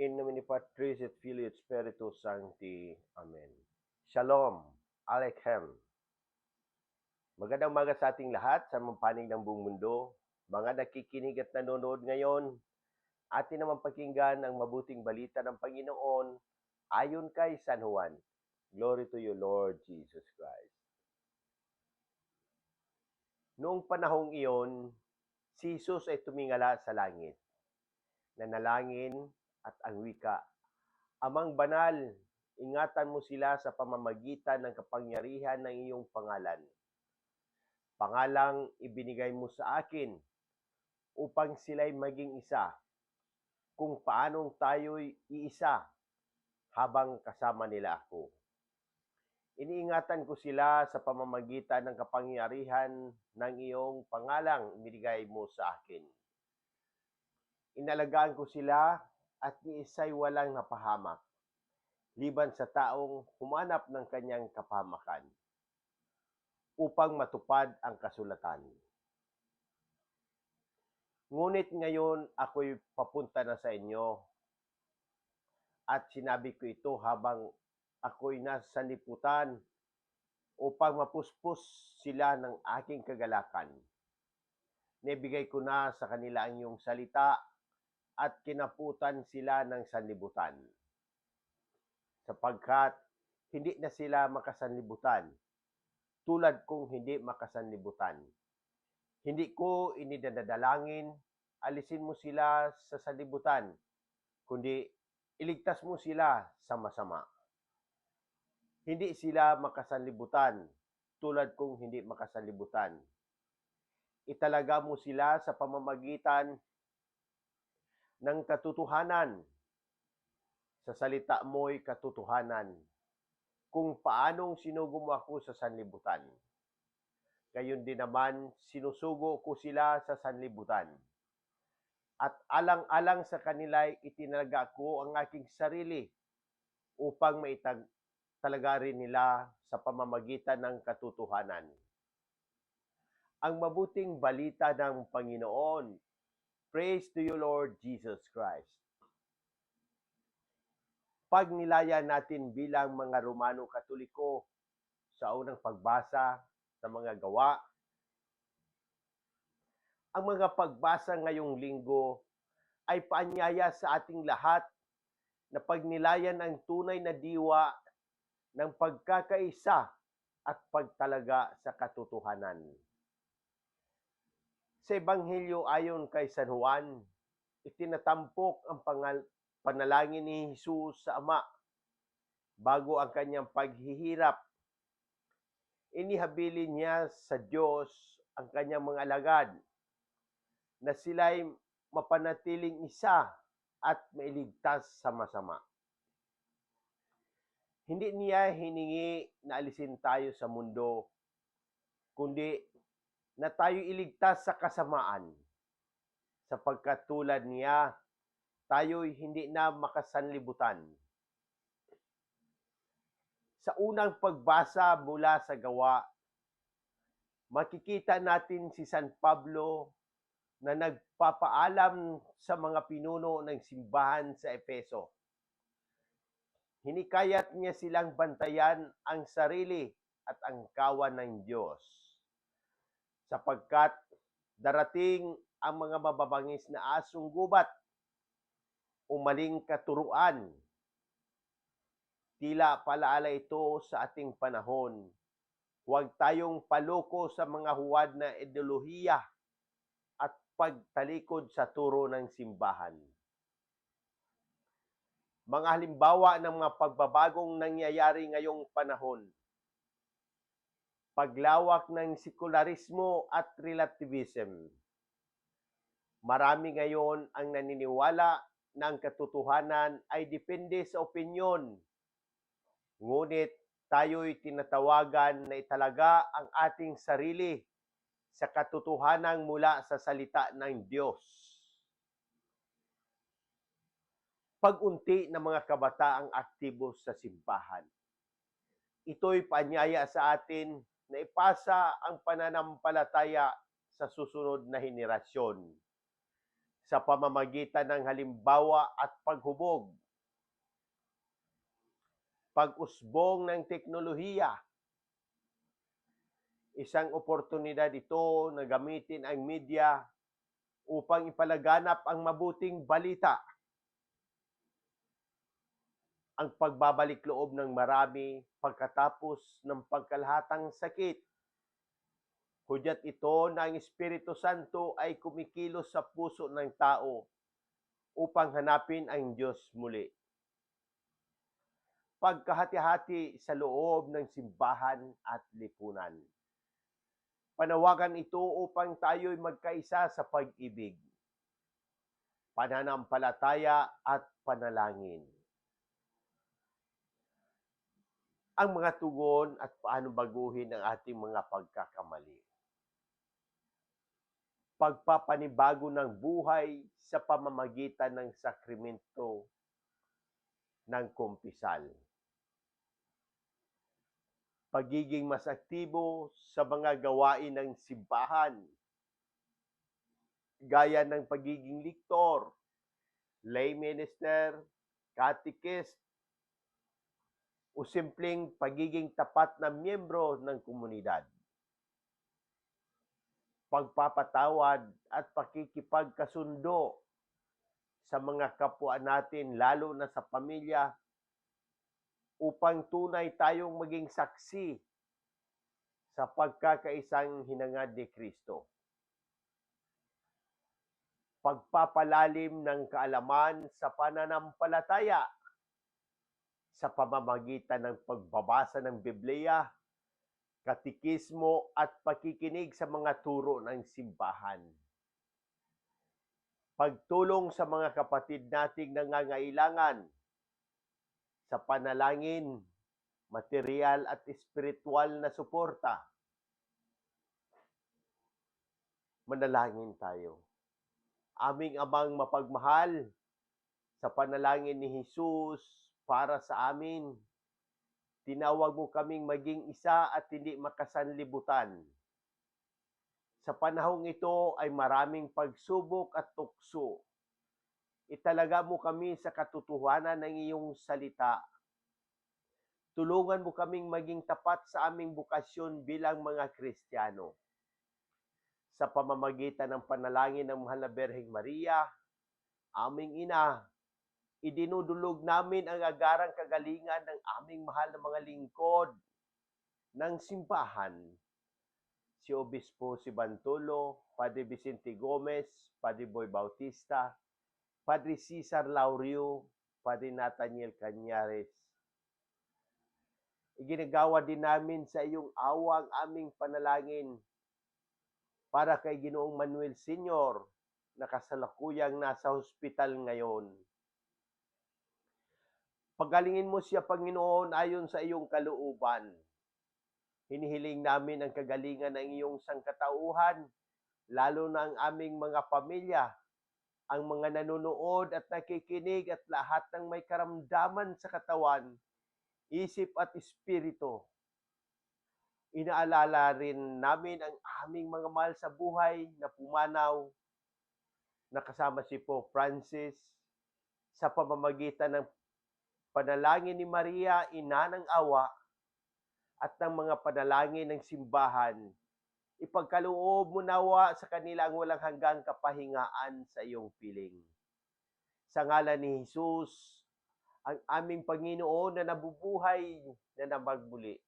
In nomine Patris et Filii et Spiritus Sancti. Amen. Shalom. Aleichem. Magandang umaga sa ating lahat sa mga panig ng buong mundo. Mga nakikinig at nanonood ngayon, atin naman pakinggan ang mabuting balita ng Panginoon ayon kay San Juan. Glory to you, Lord Jesus Christ. Noong panahong iyon, si Jesus ay tumingala sa langit. Nanalangin at ang wika, Amang banal, ingatan mo sila sa pamamagitan ng kapangyarihan ng iyong pangalan. Pangalang ibinigay mo sa akin upang sila'y maging isa, kung paanong tayo'y iisa habang kasama nila ako. Iniingatan ko sila sa pamamagitan ng kapangyarihan ng iyong pangalang ibinigay mo sa akin. Inalagaan ko sila at ni isa'y walang napahamak, liban sa taong humanap ng kanyang kapahamakan upang matupad ang kasulatan. Ngunit ngayon ako'y papunta na sa inyo at sinabi ko ito habang ako'y nasa liputan upang mapuspos sila ng aking kagalakan. Nebigay ko na sa kanila ang iyong salita at kinaputan sila ng sanlibutan. Sapagkat hindi na sila makasanlibutan, tulad kong hindi makasanlibutan. Hindi ko inidadalangin, alisin mo sila sa sanlibutan, kundi iligtas mo sila sa masama. Hindi sila makasanlibutan, tulad kong hindi makasanlibutan. Italaga mo sila sa pamamagitan ng katotohanan. Sa salita mo'y katotohanan. Kung paanong sinugo ako sa sanlibutan. Gayon din naman, sinusugo ko sila sa sanlibutan. At alang-alang sa kanila itinalaga ko ang aking sarili upang maitag talaga rin nila sa pamamagitan ng katotohanan. Ang mabuting balita ng Panginoon Praise to you, Lord Jesus Christ. Pag nilaya natin bilang mga Romano Katoliko sa unang pagbasa sa mga gawa, ang mga pagbasa ngayong linggo ay paanyaya sa ating lahat na pagnilayan ang tunay na diwa ng pagkakaisa at pagtalaga sa katotohanan. Sa Ebanghelyo ayon kay San Juan, itinatampok ang pangal- panalangin ni Jesus sa Ama bago ang kanyang paghihirap. Inihabilin niya sa Diyos ang kanyang mga alagad na sila'y mapanatiling isa at mailigtas sa masama. Hindi niya hiningi na alisin tayo sa mundo, kundi na tayo iligtas sa kasamaan. Sapagkat tulad niya, tayo'y hindi na makasanlibutan. Sa unang pagbasa mula sa gawa, makikita natin si San Pablo na nagpapaalam sa mga pinuno ng simbahan sa Efeso. Hinikayat niya silang bantayan ang sarili at ang kawan ng Diyos sapagkat darating ang mga mababangis na asong gubat, umaling katuruan. Tila palaala ito sa ating panahon. Huwag tayong paloko sa mga huwad na ideolohiya at pagtalikod sa turo ng simbahan. Mga halimbawa ng mga pagbabagong nangyayari ngayong panahon paglawak ng sekularismo at relativism. Marami ngayon ang naniniwala na ang katotohanan ay depende sa opinyon. Ngunit tayo'y tinatawagan na italaga ang ating sarili sa katotohanan mula sa salita ng Diyos. Pag-unti ng mga kabataang aktibo sa simbahan. Ito'y paanyaya sa atin na ipasa ang pananampalataya sa susunod na henerasyon. sa pamamagitan ng halimbawa at paghubog, pag-usbong ng teknolohiya, isang oportunidad ito na gamitin ang media upang ipalaganap ang mabuting balita. Ang pagbabalik loob ng marami pagkatapos ng pagkalahatang sakit. Hudyat ito na ang Espiritu Santo ay kumikilos sa puso ng tao upang hanapin ang Diyos muli. Pagkahati-hati sa loob ng simbahan at lipunan. Panawagan ito upang tayo'y magkaisa sa pag-ibig, pananampalataya at panalangin. Ang mga tugon at paano baguhin ang ating mga pagkakamali. Pagpapanibago ng buhay sa pamamagitan ng sakrimento ng kumpisal pagiging mas aktibo sa mga gawain ng simbahan, gaya ng pagiging liktor, lay minister, catechist, o simpleng pagiging tapat na miyembro ng komunidad. Pagpapatawad at pakikipagkasundo sa mga kapwa natin, lalo na sa pamilya, upang tunay tayong maging saksi sa pagkakaisang hinangad ni Kristo. Pagpapalalim ng kaalaman sa pananampalataya sa pamamagitan ng pagbabasa ng Biblia, katikismo at pakikinig sa mga turo ng simbahan. Pagtulong sa mga kapatid nating nangangailangan sa panalangin, material at espiritual na suporta. Manalangin tayo. Aming amang mapagmahal, sa panalangin ni Jesus para sa amin, tinawag mo kaming maging isa at hindi makasanlibutan. Sa panahong ito ay maraming pagsubok at tukso italaga mo kami sa katotohanan ng iyong salita. Tulungan mo kaming maging tapat sa aming bukasyon bilang mga Kristiyano. Sa pamamagitan ng panalangin ng Mahal na Berheng Maria, aming ina, idinudulog namin ang agarang kagalingan ng aming mahal na mga lingkod ng simbahan. Si Obispo si Bantulo, Padre Vicente Gomez, Padre Boy Bautista, Padre Cesar Laurio, Padre Nathaniel Cañares. Iginagawa din namin sa iyong awa ang aming panalangin para kay Ginoong Manuel Senior na kasalukuyang nasa hospital ngayon. Pagalingin mo siya, Panginoon, ayon sa iyong kalooban. Hinihiling namin ang kagalingan ng iyong sangkatauhan, lalo na ang aming mga pamilya, ang mga nanonood at nakikinig at lahat ng may karamdaman sa katawan, isip at espiritu. Inaalala rin namin ang aming mga mahal sa buhay na pumanaw, nakasama si Pope Francis, sa pamamagitan ng panalangin ni Maria, ina ng awa, at ng mga panalangin ng simbahan ipagkaloob mo nawa sa kanila ang walang hanggang kapahingaan sa iyong piling. Sa ngalan ni Jesus, ang aming Panginoon na nabubuhay na namagbuli.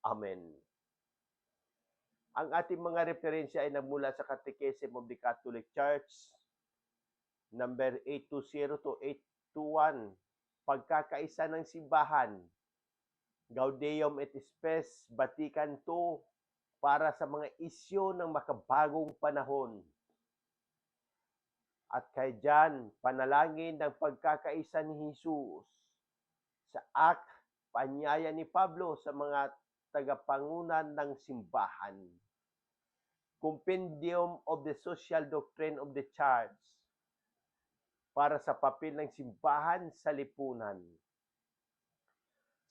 Amen. Ang ating mga referensya ay nagmula sa Catechism of the Catholic Church, number 820 to 821, Pagkakaisa ng Simbahan, Gaudium et Spes, Vatican II, para sa mga isyo ng makabagong panahon. At kay Jan, panalangin ng pagkakaisa ni Jesus sa ak, panyaya ni Pablo sa mga tagapangunan ng simbahan. Compendium of the Social Doctrine of the Church para sa papel ng simbahan sa lipunan.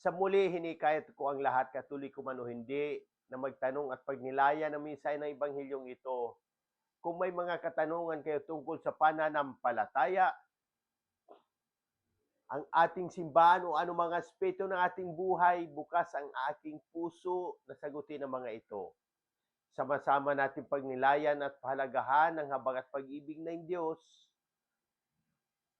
Sa muli, hinikayat ko ang lahat, katuloy ko man o hindi, na magtanong at pagnilaya ng minsay ng Ebanghilyong ito kung may mga katanungan kayo tungkol sa pananampalataya, ang ating simbahan o anumang aspeto ng ating buhay, bukas ang aking puso na sagutin ang mga ito. Sama-sama natin pagnilayan at pahalagahan ang habag at pag-ibig ng Diyos